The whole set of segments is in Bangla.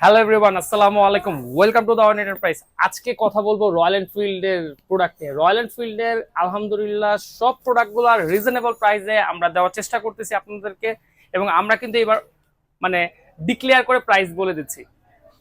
হ্যালো এভরিওয়ান আসসালামু আলাইকুম। Welcome to the on enterprise আজকে কথা বলব রয়্যাল এনফিল্ডের প্রোডাক্ট নিয়ে। রয়্যাল এনফিল্ডের আলহামদুলিল্লাহ সব প্রোডাক্টগুলো আর রিজনেবল প্রাইসে আমরা দেওয়ার চেষ্টা করতেছি আপনাদেরকে। এবং আমরা কিন্তু এবার মানে ডিক্লেয়ার করে প্রাইস বলে দিচ্ছি।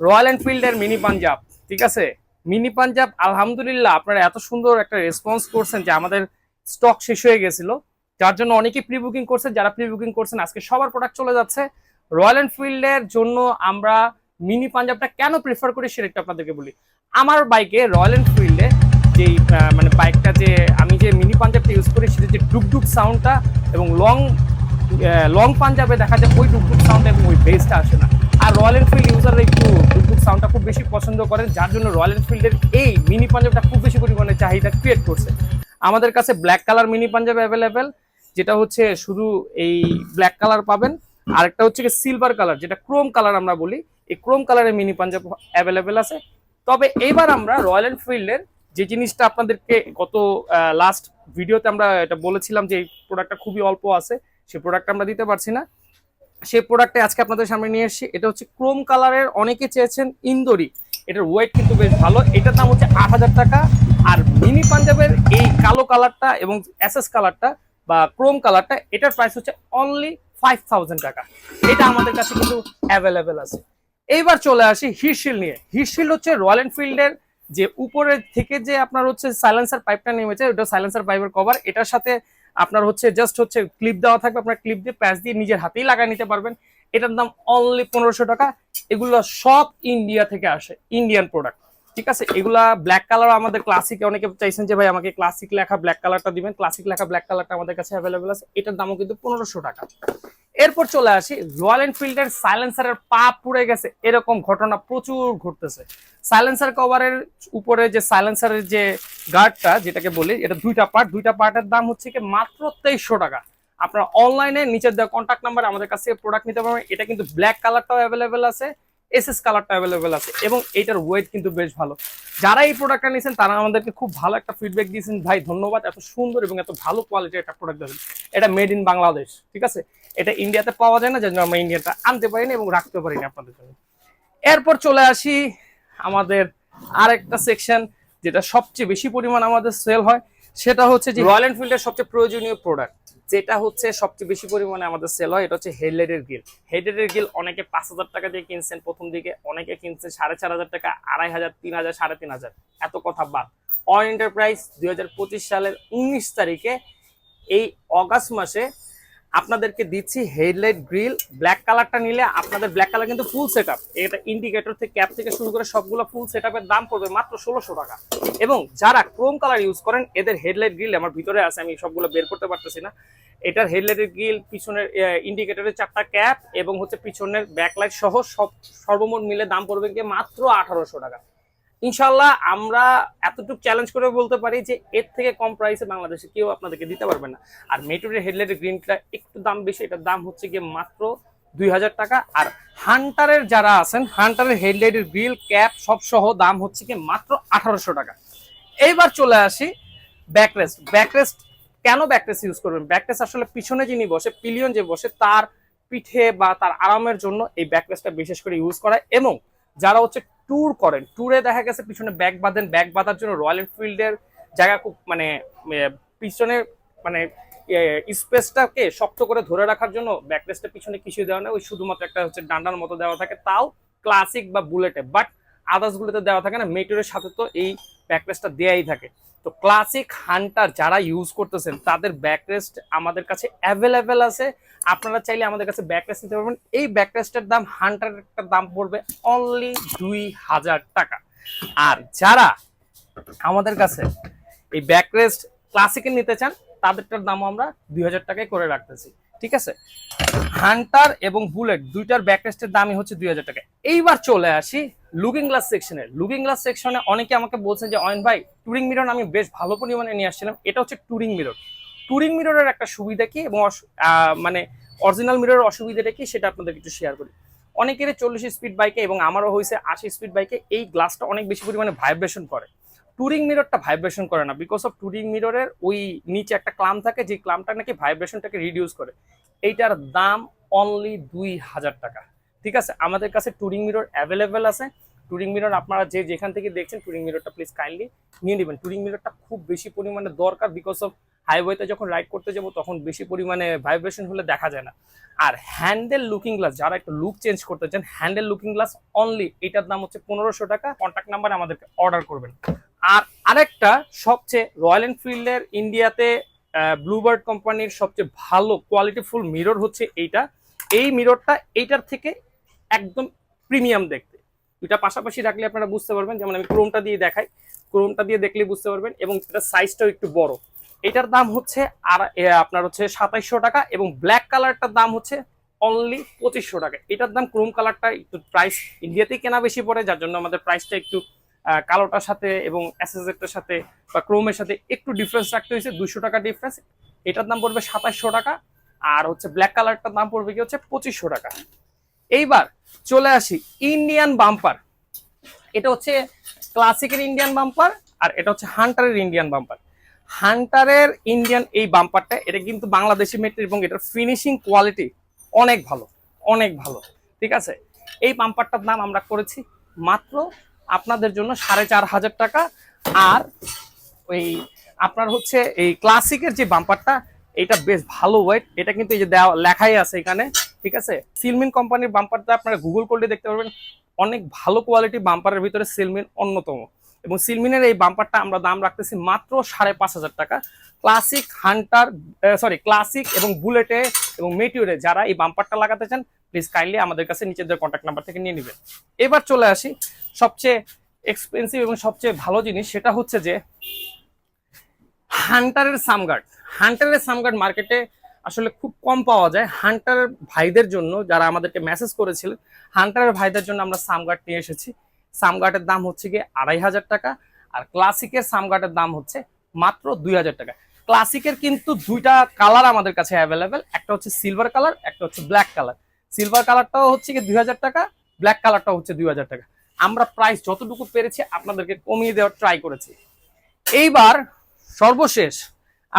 রয়্যাল এনফিল্ডের মিনি পাঞ্জাব ঠিক আছে? মিনি পাঞ্জাব আলহামদুলিল্লাহ আপনারা এত সুন্দর একটা রেসপন্স করছেন যে আমাদের স্টক শেষ হয়ে গেছিল। যার জন্য অনেকেই প্রি বুকিং করছেন যারা প্রি বুকিং করছেন, আজকে সবার প্রোডাক্ট চলে যাচ্ছে। রয়্যাল এনফিল্ডের জন্য আমরা মিনি পাঞ্জাবটা কেন প্রেফার করি সেটা একটু আপনাদেরকে বলি। আমার বাইকে রয়্যাল এনফিল্ডে যেই মানে বাইকটা যে আমি যে মিনি পাঞ্জাবটা ইউজ করি সেটা যে ডুকডুক সাউন্ডটা এবং লং লং পাঞ্জাবে দেখা যায় ওই ডুকডুক সাউন্ড এবং ওই বেসটা আসে না। আর রয়্যাল এনফিল্ড ইউজাররা একটু ডুকডুক সাউন্ডটা খুব বেশি পছন্দ করেন, যার জন্য রয়্যাল এনফিল্ডের এই মিনি পাঞ্জাবটা খুব বেশি পরিমাণে চাহিদা ক্রিয়েট করছে। আমাদের কাছে black colour mini Punjab available যেটা হচ্ছে শুধু এই ব্ল্যাক কালার পাবেন। আরেকটা হচ্ছে সিলভার কালার যেটা ক্রোম কালার আমরা বলি। এই ক্রোম কালারের মিনি পাঞ্জাব অ্যাভেলেবেল আছে। তবে এবার আমরা রয়্যাল এনফিল্ডের যে জিনিসটা আপনাদেরকে গত লাস্ট ভিডিওতে আমরা এটা বলেছিলাম যে এই প্রোডাক্টটা খুবই অল্প আছে সেই প্রোডাক্টটা আমরা দিতে পারছি না। সেই প্রোডাক্টে আজকে আপনাদের সামনে নিয়ে এসেছি। এটা হচ্ছে ক্রোম কালারের অনেকে চেয়েছেন ইন্দোরি। এটার ওয়েট কিন্তু বেশ ভালো। এটার দাম হচ্ছে আট হাজার টাকা। আর মিনি পাঞ্জাবের এই কালো কালারটা এবং এসএস কালারটা বা ক্রোম কালারটা, এটার প্রাইস হচ্ছে অনলি ফাইভ টাকা। এটা আমাদের কাছে কিন্তু অ্যাভেলেবেল আছে। এইবার চলে আসি হিরশিল নিয়ে। হিরশিল হচ্ছে রয়্যাল এনফিল্ডের যে উপরের থেকে যে আপনার হচ্ছে সাইলেন্সার পাইপটা নেমেছে, ওটা সাইলেন্সার পাইপের কভার এটার সাথে আপনার হচ্ছে জাস্ট হচ্ছে ক্লিপ দেওয়া থাকবে। আপনার ক্লিপ দিয়ে প্যাচ দিয়ে নিজের হাতেই লাগাই নিতে পারবেন। এটার দাম অনলি পনেরোশো টাকা। এগুলো সব ইন্ডিয়া থেকে আসে ইন্ডিয়ান প্রোডাক্ট ঠিক আছে? এগুলা ব্ল্যাক কালার আমাদের ক্লাসিকে অনেকে চাইছেন যে, ভাই, আমাকে ক্লাসিক লেখা ব্ল্যাক কালারটা দিবেন। ক্লাসিক লেখা ব্ল্যাক কালারটা আমাদের কাছে অ্যাভেলেবেল আছে। এটার দামও কিন্তু পনেরোশো টাকা। এরপর চলে আসি রয়্যাল এনফিল্ডের সাইলেন্সারের পা পুড়ে গেছে। এরকম ঘটনা প্রচুর ঘটতেছে। সাইলেন্সার কভারের উপরে যে সাইলেন্সারের যে গার্ডটা যেটাকে বলি, এটা দুইটা পার্ট দুইটা পার্টের দাম হচ্ছে কি মাত্র তেইশশো টাকা। আপনারা অনলাইনে নিচের দেওয়া কন্ট্যাক্ট নাম্বার আমাদের কাছ প্রোডাক্ট নিতে পারবেন। এটা কিন্তু ব্ল্যাক কালারটাও অ্যাভেলেবেল আছে। এসএস কালারটা অ্যাভেলেবেল আছে এবং এটার ওয়েট কিন্তু বেশ ভালো। যারা এই প্রোডাক্টটা নিয়েছেন, তারা আমাদেরকে খুব ভালো একটা ফিডব্যাক দিয়েছেন। ভাই, ধন্যবাদ, এত সুন্দর এবং এত ভালো কোয়ালিটির একটা প্রোডাক্ট দেবেন এটা মেড ইন বাংলাদেশ ঠিক আছে? এটা ইন্ডিয়াতে পাওয়া যায় না জন্য আমরা ইন্ডিয়াটা আনতে পারিনি এবং রাখতে পারিনি আপনাদের জন্য। এরপর চলে আসি আমাদের আরেকটা সেকশন যেটা সবচেয়ে বেশি পরিমাণ আমাদের সেল হয়। সেটা হচ্ছে যে রয়্যাল এনফিল্ডের সবচেয়ে প্রয়োজনীয় প্রোডাক্ট যেটা হচ্ছে সবচেয়ে বেশি পরিমাণে আমাদের সেল হয়, এটা হচ্ছে হেডলাইটের গিল হেডলাইটের গিল অনেকে পাঁচ হাজার টাকা দিয়ে কিনছেন প্রথম দিকে, অনেকে কিনছেন সাড়ে চার হাজার টাকা, আড়াই হাজার, তিন হাজার, সাড়ে তিন হাজার। এত কথা বাদ। অন এন্টারপ্রাইজ দুই হাজার পঁচিশ সালের উনিশ তারিখে এই অগাস্ট মাসে আপনাদেরকে দিচ্ছি হেডলাইট গ্রিল ব্ল্যাক কালারটা নিলে আপনাদের ব্ল্যাক কালার কিন্তু ফুল সেট এটা ইন্ডিকেটর থেকে ক্যাপ থেকে শুরু করে সবগুলো ফুল সেট দাম পড়বে মাত্র ষোলোশো টাকা। এবং যারা ক্রোম কালার ইউজ করেন, এদের হেডলাইট গ্রিল আমার ভিতরে আছে, আমি সবগুলো বের করতে পারতেছি না। এটার হেডলাইটের গ্রিল, পিছনের ইন্ডিকেটরের চারটা ক্যাপ এবং হচ্ছে পিছনের ব্যাকলাইট সহ সব সর্বমোট মিলে দাম পড়বে মাত্র আঠারোশো টাকা। ইনশাল্লাহ আমরা এতটুকু চ্যালেঞ্জ করে বলতে পারি যে এর থেকে কম প্রাইসে বাংলাদেশে কেউ আপনাদেরকে দিতে পারবে না। আর মেট্রোর হেডলাইটের গ্রিনটা একটু দাম বেশি, এটার দাম হচ্ছে গিয়ে মাত্র দুই হাজার টাকা। আর হান্টারের যারা আছেন হান্টারের হেডলাইটের গ্রিল ক্যাপ সব সহ দাম হচ্ছে গিয়ে মাত্র আঠারোশো টাকা। এইবার চলে আসি ব্যাকরেস্ট ব্যাকরেস্ট কেন ব্যাকরেস্ট ইউজ করবেন? ব্যাকরেস্ট আসলে পিছনে যিনি বসে পিলিয়ন যে বসে, তার পিঠে বা তার আরামের জন্য এই ব্যাকরেস্টটা বিশেষ করে ইউজ করা এবং যারা হচ্ছে ট্যুর করেন ট্যুরে দেখা গেছে পিছনে ব্যাগ বাঁধেন ব্যাগ বাঁধার জন্য রয়্যাল এনফিল্ডের জায়গা খুব মানে পিছনে মানে স্পেসটাকে শক্ত করে ধরে রাখার জন্য ব্যাকরেস্টের পিছনে কিছু দেওয়া না ওই শুধুমাত্র একটা হচ্ছে ডান্ডার মতো দেওয়া থাকে। তাও ক্লাসিক বা বুলেটে বাট আদার্সগুলোতে দেওয়া থাকে না। মেটোরের সাথে তো এই ব্যাকরেস্টটা দেওয়াই থাকে। তো ক্লাসিক হান্টার যারা ইউজ করতেছেন, তাদের ব্যাকরেস্ট আমাদের কাছে অ্যাভেলেবেল আছে। আপনারা চাইলে আমাদের কাছে ব্যাকরেস্ট নিতে পারবেন। এই ব্যাকরেস্টের দাম হান্টারের একটা দাম পড়বে অনলি দুই হাজার টাকা। আর যারা আমাদের কাছে এই ব্যাকরেস্ট ক্লাসিকের নিতে চান, তাদেরটার দামও আমরা দুই হাজার টাকায় করে রাখতেছি। ঠিক আছে? হান্টার এবং বুলেট দুইটার ব্যাকরেস্টের দামই হচ্ছে দুই হাজার টাকা। এইবার চলে আসি লুকিং গ্লাস সেকশনে। লুকিং গ্লাস সেকশনে অনেকে আমাকে বলছেন যে, অয়ন ভাই, টুরিং মিরর আমি বেশ ভালো পরিমাণে নিয়ে আসছিলাম। এটা হচ্ছে টুরিং মিরর। টুরিং মিররের একটা সুবিধা কি এবং মানে অরিজিনাল মিররের অসুবিধাটা কি সেটা আপনাদের একটু শেয়ার করি। অনেকের চল্লিশ স্পিড বাইকে এবং আমারও হয়েছে আশি স্পিড বাইকে এই গ্লাসটা অনেক বেশি পরিমাণে ভাইব্রেশন করে। টুরিং মিররটা ভাইব্রেশন করে না। বিকজ অফ টুরিং মিররের ওই নিচে একটা ক্লাম থাকে, যে ক্লামটা নাকি ভাইব্রেশনটাকে রিডিউস করে। এইটার দাম অনলি দুই হাজার টাকা। ঠিক আছে? আমাদের কাছে টুরিং মিরর অ্যাভেলেবেল আছে। টুরিং মিরর আপনারা যে যেখান থেকে দেখছেন টুরিং মিররটা প্লিজ কাইন্ডলি নিয়ে নেবেন। টুরিং মিররটা খুব বেশি পরিমাণে দরকার বিকজ অফ হাইওয়েতে যখন রাইড করতে যাব তখন বেশি পরিমাণে ভাইব্রেশন হলে দেখা যায় না। আর হ্যান্ডেল লুকিং গ্লাস যারা একটু লুক চেঞ্জ করতে চান হ্যান্ডেল লুকিং গ্লাস অনলি এটার দাম হচ্ছে পনেরোশো টাকা। কন্ট্যাক্ট নাম্বারে আমাদেরকে অর্ডার করবেন। আর আরেকটা, সবচেয়ে রয়্যাল এনফিল্ডের ইন্ডিয়াতে ব্লুবার্ড কোম্পানির সবচেয়ে ভালো কোয়ালিটিফুল মিরর হচ্ছে এইটা। এই মিররটা এইটার থেকে একদম প্রিমিয়াম দেখতে। দুটা পাশাপাশি রাখলে আপনারা বুঝতে পারবেন, যেমন আমি ক্রোমটা দিয়ে দেখাই। ক্রোমটা দিয়ে দেখলে বুঝতে পারবেন এবং এটা সাইজটাও একটু বড়। এটার দাম হচ্ছে আর আপনার হচ্ছে সাতাইশশো টাকা এবং ব্ল্যাক কালারটার দাম হচ্ছে অনলি পঁচিশশো টাকা। এটার দাম ক্রোম কালারটা একটু প্রাইস ইন্ডিয়াতেই কেনা বেশি পড়ে, যার জন্য আমাদের প্রাইসটা একটু কালোটার সাথে এবং অ্যাসেসেরটার সাথে বা ক্রোমের সাথে একটু ডিফারেন্স রাখতে হয়েছে দুশো টাকা ডিফারেন্স এটার দাম পড়বে সাতাশশো টাকা আর হচ্ছে ব্ল্যাক কালারটার দাম পড়বে কি হচ্ছে পঁচিশশো টাকা। এইবার চলে আসি ইন্ডিয়ান বাম্পার এটা হচ্ছে ক্লাসিকের ইন্ডিয়ান বাম্পার আর এটা হচ্ছে হান্টারের ইন্ডিয়ান বাম্পার হান্টারের ইন্ডিয়ান এই বাম্পারটা এটা কিন্তু বাংলাদেশি মেটের এবং এটার ফিনিশিং কোয়ালিটি অনেক ভালো অনেক ভালো। ঠিক আছে? এই বাম্পারটার দাম আমরা করেছি মাত্র আপনাদের জন্য সাড়ে চার হাজার টাকা আর ওই আপনার হচ্ছে এই ক্লাসিকের যে বাম্পারটা এটা বেশ ভালো ওয়েট এটা কিন্তু এই যে দেওয়া, লেখাই আছে এখানে। ঠিক আছে? সিলমিন কোম্পানির বাম্পারটা আপনারা গুগল করলে দেখতে পারবেন, অনেক ভালো কোয়ালিটি বাম্পারের ভিতরে সিলমিন অন্যতম। এবং সিলমিনের এই বাম্পারটা আমরা দাম রাখতেছি মাত্র সাড়ে পাঁচ হাজার টাকা। ক্লাসিক হান্টার সরি ক্লাসিক এবং বুলেটে এবং মেটিওরে যারা এই বাম্পারটা লাগাতে চান প্লিজ কাইন্ডলি আমাদের কাছে নিচের কন্ট্যাক্ট নাম্বার থেকে নিয়ে নেবেন। এবার চলে আসি, সবচেয়ে এক্সপেন্সিভ এবং সবচেয়ে ভালো জিনিস, সেটা হচ্ছে যে হান্টারের সামগার্ড হান্টারের সামগার্ড মার্কেটে আসলে খুব কম পাওয়া যায়। হান্টার ভাইদের জন্য যারা আমাদেরকে মেসেজ করেছিলেন, হান্টারের ভাইদের জন্য আমরা সামগার্ড নিয়ে এসেছি। সামগার্ডের দাম হচ্ছে গিয়ে আড়াই হাজার টাকা আর ক্লাসিকের সামগার্ডের দাম হচ্ছে মাত্র দুই হাজার টাকা। ক্লাসিকের কিন্তু দুইটা কালার আমাদের কাছে অ্যাভেলেবেল একটা হচ্ছে সিলভার কালার একটা হচ্ছে ব্ল্যাক কালার সিলভার কালারটাও হচ্ছে কি দুই হাজার টাকা ব্ল্যাক কালারটাও হচ্ছে দুই হাজার টাকা। আমরা প্রাইস যতটুকু পেরেছি আপনাদেরকে কমিয়ে দেওয়ার ট্রাই করেছি। এইবার সর্বশেষ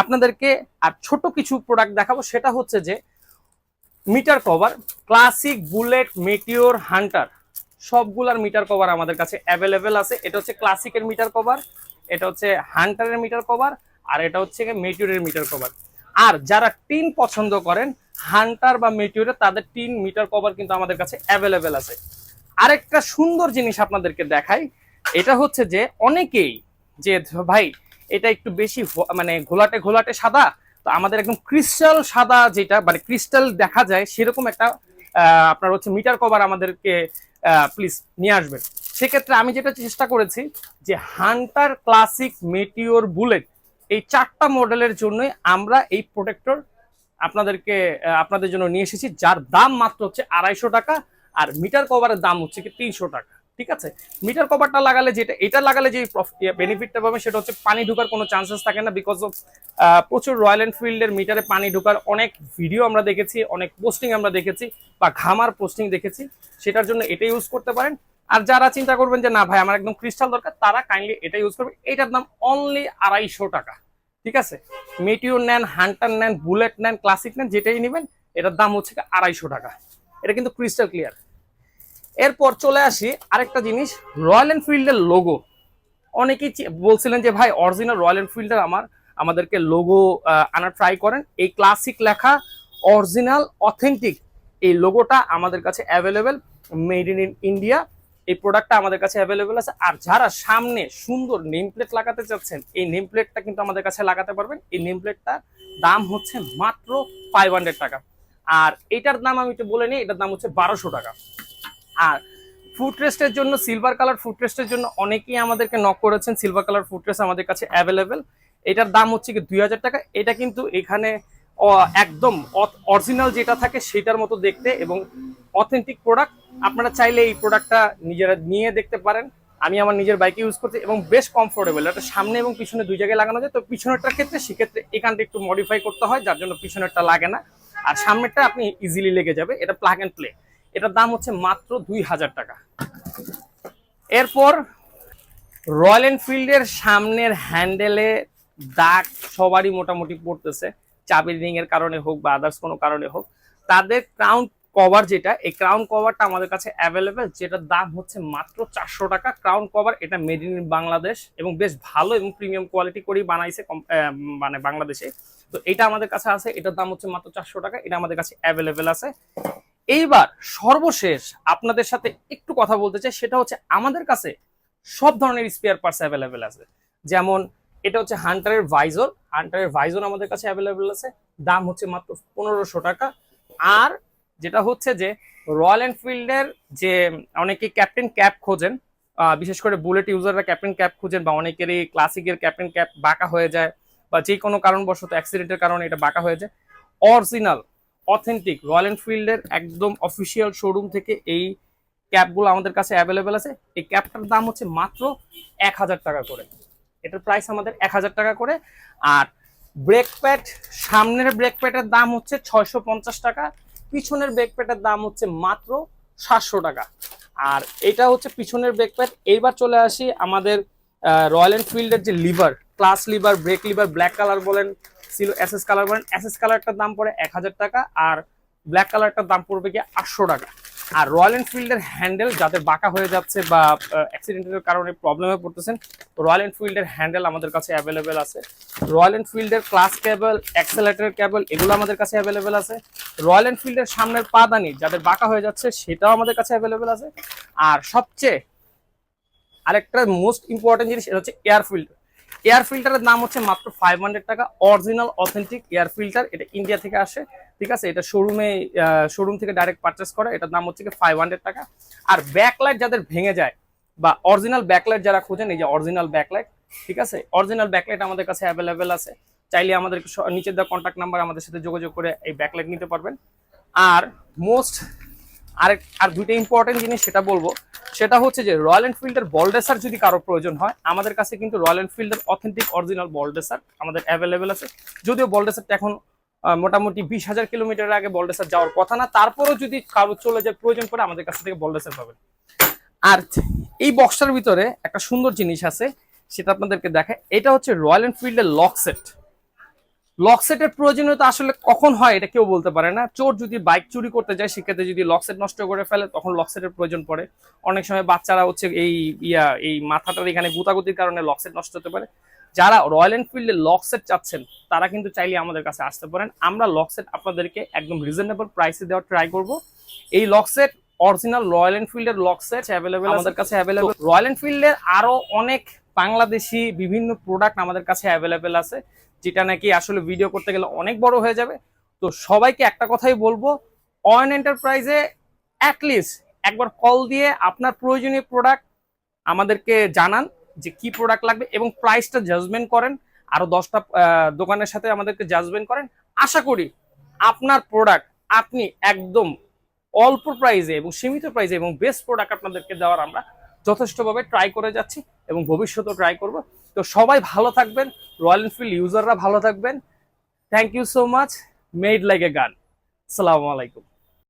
আপনাদেরকে আর ছোট কিছু প্রোডাক্ট দেখাবো, সেটা হচ্ছে যে meter cover classic bullet meteor hunter সবগুলার মিটার কভার আমাদের কাছে অ্যাভেলেবেল আছে। এটা হচ্ছে ক্লাসিকের মিটার কভার এটা হচ্ছে হান্টারের মিটার কভার আর এটা হচ্ছে মেটিওরের মিটার কভার আর যারা টিন পছন্দ করেন হান্টার বা মেটিওরে তাদের টিন মিটার কভার কিন্তু আমাদের কাছে অ্যাভেলেবেল আছে। আরেকটা সুন্দর জিনিস আপনাদেরকে দেখাই, এটা হচ্ছে যে অনেকেই যে, ভাই এটা একটু বেশি মানে ঘোলাটে ঘোলাটে সাদা। তো আমাদের একদম ক্রিস্টাল সাদা যেটা মানে ক্রিস্টাল দেখা যায়, সেরকম একটা আপনার হচ্ছে মিটার কভার আমাদেরকে প্লিজ নিয়ে আসবেন। সেক্ষেত্রে আমি যেটা চেষ্টা করেছি যে হান্টার ক্লাসিক মেটিওর বুলেট, এই চারটা মডেলের জন্যই আমরা এই প্রোটেক্টর আপনাদেরকে আপনাদের জন্য নিয়ে এসেছি, যার দাম মাত্র হচ্ছে আড়াইশো টাকা, আর মিটার কভারের দাম হচ্ছে কি তিনশো টাকা। ঠিক আছে? মিটার কভারটা লাগালে যেটা, এটা লাগালে যে বেনিফিটটা পাবে সেটা হচ্ছে পানি ঢোকার কোনো চান্সেস থাকে না বিকজ অফ প্রচুর রয়্যাল এনফিল্ডের মিটারে পানি ঢোকার অনেক ভিডিও আমরা দেখেছি, অনেক পোস্টিং আমরা দেখেছি বা ঘামার পোস্টিং দেখেছি, সেটার জন্য এটা ইউজ করতে পারেন। আর যারা চিন্তা করবেন যে না ভাই, আমার একদম ক্রিস্টাল দরকার, তারা কাইন্ডলি এটা ইউজ করবে এটার দাম অনলি আড়াইশো টাকা, ঠিক আছে? মেটিওর নেন হান্টার নেন বুলেট নেন ক্লাসিক নেন, যেটাই নেবেন, এটার দাম হচ্ছে আড়াইশো টাকা। এটা কিন্তু ক্রিস্টাল ক্লিয়ার এরপর চলে আসি আরেকটা জিনিস রয়্যাল এনফিল্ডের লোগো অনেকেই বলছিলেন যে, ভাই অরিজিনাল রয়্যাল এনফিল্ডের আমার, আমাদেরকে লোগো আনার ট্রাই করেন। এই ক্লাসিক লেখা অরিজিনাল অথেন্টিক এই লোগোটা আমাদের কাছে অ্যাভেলেবেল মেড ইন ইন্ডিয়া এই প্রোডাক্টটা আমাদের কাছে অ্যাভেলেবেল আছে। আর যারা সামনে সুন্দর নেম প্লেট লাগাতে চাচ্ছেন, এই নেম প্লেটটা কিন্তু আমাদের কাছে লাগাতে পারবেন। এই নেম প্লেটটা দাম হচ্ছে মাত্র ফাইভ টাকা। আর এটার দাম আমি একটু বলে নিই, এটার দাম হচ্ছে বারোশো টাকা। আর ফুট রেস্টের জন্য সিলভার কালার ফুট রেস্টের জন্য অনেকেই আমাদেরকে নক করেছেন। সিলভার কালার ফুট রেস্ট আমাদের কাছে অ্যাভেলেবেল এটার দাম হচ্ছে কি দুই হাজার টাকা। এটা কিন্তু এখানে একদম অরিজিনাল যেটা থাকে সেটার মতো দেখতে এবং অথেন্টিক প্রোডাক্ট আপনারা চাইলে এই প্রোডাক্টটা নিজেরা নিয়ে দেখতে পারেন। আমি আমার নিজের বাইকে ইউজ করছি এবং বেশ কমফোর্টেবল এটা সামনে এবং পিছনে দুই জায়গায় লাগানো যায়। তো পিছনেরটার ক্ষেত্রে, সেক্ষেত্রে এখানটা একটু মডিফাই করতে হয়, যার জন্য পিছনেরটা লাগে না। আর সামনেরটা আপনি ইজিলি লেগে যাবে। এটা প্লাগ অ্যান্ড প্লে এটার দাম হচ্ছে মাত্র দুই হাজার টাকা। এরপর রয়্যাল এনফিল্ডের সামনের হ্যান্ডেলে দাগ সবারই মোটামুটি পড়তেছে। চাবির রিং এর কারণে হোক বা আদার্স কোনো কারণে হোক। তাদের ক্রাউন কভার যেটা, এই ক্রাউন কভারটা আমাদের কাছে অ্যাভেলেবেল যেটার দাম হচ্ছে মাত্র চারশো টাকা। ক্রাউন কভার এটা মেড ইন বাংলাদেশ এবং বেশ ভালো এবং প্রিমিয়াম কোয়ালিটি করেই বানাইছে মানে বাংলাদেশে। তো এটা আমাদের কাছে আছে, এটার দাম হচ্ছে মাত্র চারশো টাকা, এটা আমাদের কাছে অ্যাভেলেবেল আছে। এইবার সর্বশেষ আপনাদের সাথে একটু কথা বলতে চাই, সেটা হচ্ছে আমাদের কাছে সব ধরনের স্পেয়ার পার্টস অ্যাভেলেবেল আছে। যেমন এটা হচ্ছে হান্টারের ভাইজর হান্টারের ভাইজর আমাদের কাছে অ্যাভেলেবেল আছে। দাম হচ্ছে মাত্র পনেরোশো টাকা। আর যেটা হচ্ছে যে রয়্যাল এনফিল্ডের যে অনেকে ক্যাপ্টেন ক্যাপ খোঁজেন বিশেষ করে বুলেট ইউজাররা ক্যাপ্টেন ক্যাপ খুঁজেন বা অনেকেরই ক্লাসিকের ক্যাপ্টেন ক্যাপ বাঁকা হয়ে যায় বা যে কোনো কারণবশত অ্যাক্সিডেন্টের কারণে এটা বাঁকা হয়ে যায়। অরিজিনাল অথেন্টিক রয়্যাল এনফিল্ডের একদম অফিসিয়াল শোরুম থেকে এই ক্যাপগুলো আমাদের কাছে অ্যাভেলেবেল আছে। এই ক্যাপটার দাম হচ্ছে মাত্র এক হাজার টাকা করে। এটার প্রাইস আমাদের এক হাজার টাকা করে। আর ব্রেক প্যাড সামনের ব্রেক প্যাডের দাম হচ্ছে ছয়শো পঞ্চাশ টাকা। পিছনের ব্রেক প্যাডের দাম হচ্ছে মাত্র সাতশো টাকা। আর এটা হচ্ছে পিছনের ব্রেক প্যাড এইবার চলে আসি আমাদের রয়্যাল এনফিল্ডের যে lever clutch lever brake lever black colour বলেন সিলো এসএস কালার বলেন এসএস কালারটার দাম পড়ে এক হাজার টাকা আর ব্ল্যাক কালারটার দাম পড়বে কি আটশো টাকা। আর রয়্যাল এনফিল্ডের হ্যান্ডেল যাদের বাঁকা হয়ে যাচ্ছে বা অ্যাক্সিডেন্টের কারণে প্রবলেমে পড়তেছেন রয়্যাল এনফিল্ডের হ্যান্ডেল আমাদের কাছে অ্যাভেলেবেল আছে। রয়্যাল এনফিল্ডের ক্লাস কেবল অ্যাক্সেলেটার কেবল এগুলো আমাদের কাছে অ্যাভেলেবেল আছে। রয়্যাল এনফিল্ডের সামনের পাদানি যাদের বাঁকা হয়ে যাচ্ছে, সেটাও আমাদের কাছে অ্যাভেলেবেল আছে। আর সবচেয়ে আরেকটা মোস্ট ইম্পর্টেন্ট জিনিস, এটা হচ্ছে এয়ার ফিল্টার এয়ার ফিল্টারের দাম হচ্ছে মাত্র ফাইভ টাকা। অরিজিনাল অথেন্টিক এয়ার ফিল্টার, এটা ইন্ডিয়া থেকে আসে, ঠিক আছে? এটা শোরুমে শোরুম থেকে ডাইরেক্ট পারচেস করে, এটার দাম হচ্ছে ফাইভ টাকা। আর ব্যাকলাইট যাদের ভেঙে যায়, বা অরিজিনাল ব্যাকলাইট যারা খোঁজেন, এই যে অরিজিনাল ব্যাকলাইট ঠিক আছে? অরিজিনাল ব্যাকলাইট আমাদের কাছে অ্যাভেলেবেল আছে। চাইলে আমাদের নিচের দেওয়া কন্ট্যাক্ট নাম্বার আমাদের সাথে যোগাযোগ করে এই ব্যাকলাইট নিতে পারবেন। আর মোস্ট আরেক আর দুইটা ইম্পর্টেন্ট জিনিস সেটা বলব। সেটা হচ্ছে যে রয়্যাল এনফিল্ডের বলডেসার যদি কারও প্রয়োজন হয়, আমাদের কাছে কিন্তু রয়্যাল এনফিল্ডের অথেন্টিক অরিজিনাল বলডেসার আমাদের অ্যাভেলেবেল আছে। যদিও বলডেসারটা এখন মোটামুটি বিশ হাজার কিলোমিটারের আগে বলডেসার যাওয়ার কথা না, তারপরেও যদি কারও চলে যায়, প্রয়োজন পড়ে আমাদের কাছ থেকে বলডেসার পাবেন। আর এই বক্সটার ভিতরে একটা সুন্দর জিনিস আছে, সেটা আপনাদেরকে দেখায়। এটা হচ্ছে রয়্যাল এনফিল্ডের লক সেট লক সেটের প্রয়োজনীয়তা আসলে কখন হয় এটা কেউ বলতে পারে না। চোর যদি বাইক চুরি করতে যায় সেক্ষেত্রে যদি লক সেট নষ্ট করে ফেলে তখন লক সেটের প্রয়োজন পড়ে। অনেক সময় বাচ্চারা হচ্ছে এই ইয়া এই মাথাটার এখানে গুতাগুতির কারণে লক সেট নষ্ট হতে পারে। যারা রয়্যাল এনফিল্ডে লক সেট চাচ্ছেন তারা কিন্তু চাইলে আমাদের কাছে আসতে পারেন। আমরা লক সেট আপনাদেরকে একদম রিজনেবল প্রাইসে দেওয়ার ট্রাই করব। এই লক সেট অরিজিনাল রয়্যাল এনফিল্ডের লক সেট অ্যাভেলেবেল আমাদের কাছে অ্যাভেলেবেল রয়্যাল এনফিল্ডের আরও অনেক বাংলাদেশি বিভিন্ন প্রোডাক্ট আমাদের কাছে অ্যাভেলেবেল আছে। যেটা নাকি আসলে ভিডিও করতে গেলে অনেক বড় হয়ে যাবে। তো সবাইকে একটা কথাই বলব অয়েন এন্টারপ্রাইজে অ্যাটলিস্ট একবার কল দিয়ে আপনার প্রয়োজনীয় প্রোডাক্ট আমাদেরকে জানান যে কি প্রোডাক্ট লাগবে এবং প্রাইসটা জাজমেন্ট করেন। আরও দশটা দোকানের সাথে আমাদেরকে জাজমেন্ট করেন। আশা করি আপনার প্রোডাক্ট আপনি একদম অল্প প্রাইজে এবং সীমিত প্রাইজে এবং বেস্ট প্রোডাক্ট আপনাদেরকে দেওয়ার আমরা যথেষ্টভাবে ট্রাই করে যাচ্ছি এবং ভবিষ্যতেও ট্রাই করব। তো সবাই ভালো থাকবেন রয়্যাল এনফিল্ড ইউজাররা ভালো থাকবেন। Thank you so much made like a gun আসসালামু আলাইকুম